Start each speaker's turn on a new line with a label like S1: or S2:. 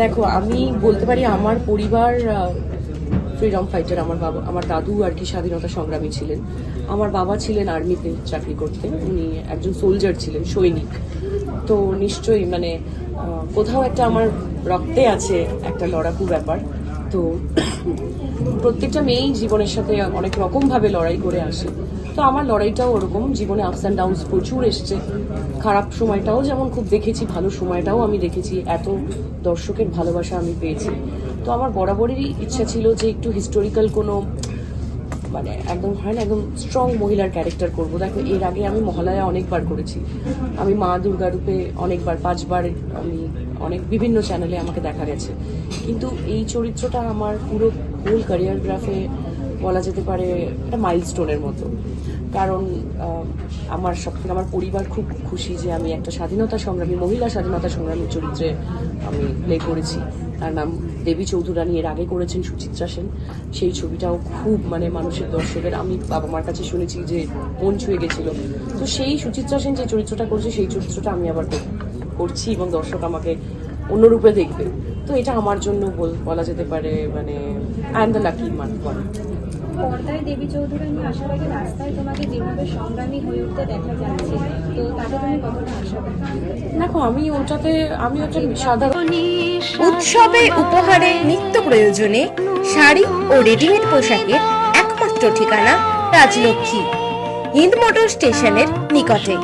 S1: দেখো, আমি বলতে পারি আমার পরিবার ফ্রিডম ফাইটার আমার বাবা, আমার দাদু আর কি স্বাধীনতা সংগ্রামী ছিলেন। আমার বাবা ছিলেন আর্মিতে চাকরি করতেন, উনি একজন সোলজার ছিলেন, সৈনিক। তো নিশ্চয়ই মানে কোথাও একটা আমার রক্তে আছে একটা লড়াকু ব্যাপার। তো প্রত্যেকটা মেয়েই জীবনের সাথে অনেক রকমভাবে লড়াই করে আসে। তো আমার লড়াইটাও ওরকম, জীবনে আপস অ্যান্ড ডাউনস প্রচুর এসছে। খারাপ সময়টাও যেমন খুব দেখেছি, ভালো সময়টাও আমি দেখেছি, এত দর্শকের ভালোবাসা আমি পেয়েছি। তো আমার বরাবরই ইচ্ছা ছিল যে একটু হিস্টোরিক্যাল কোনো মানে একদম হয় না একদম স্ট্রং মহিলার ক্যারেক্টার করব। দেখো, এর আগে আমি মহালয়া অনেকবার করেছি। আমি মা দুর্গা রূপে অনেকবার, পাঁচবার আমি অনেক বিভিন্ন চ্যানেলে আমাকে দেখা গেছে। কিন্তু এই চরিত্রটা আমার পুরো হোল ক্যারিয়ারগ্রাফে বলা যেতে পারে একটা মাইলস্টোনের মতো। কারণ আমার সব আমার পরিবার খুব খুশি যে আমি একটা স্বাধীনতা সংগ্রামী, মহিলা স্বাধীনতা সংগ্রামীর চরিত্রে আমি প্লে করেছি। তার নাম দেবী চৌধুরানী, এর আগে করেছেন সুচিত্রা সেন। সেই ছবিটাও খুব মানে মানুষের দর্শকের, আমি বাবা মার কাছে শুনেছি যে মন ছুঁয়ে গেছিল। তো সেই সুচিত্রা সেন যে চরিত্রটা করছে, সেই চরিত্রটা আমি আবার করছি এবং দর্শক আমাকে অন্য রূপে দেখবে। তো এটা আমার জন্য বলা যেতে পারে মানে আই এম দ্য লাকি মান
S2: পর্দায় দেবী চৌধুরানী আসার আগে রাস্তায় তোমাকে যেভাবে সংগ্রামী হয়ে উঠতে দেখা যাচ্ছে তো তাতে তুমি কতটা আশাবাদী
S1: দেখো আমি ওটাতে আমি ওটা সাধারণ
S3: উৎসবে উপহারে নিত্য প্রয়োজনে শাড়ি ও রেডিমেড পোশাকের একমাত্র ঠিকানা রাজলক্ষ্মী হিন্দ মোটর স্টেশনের নিকটে।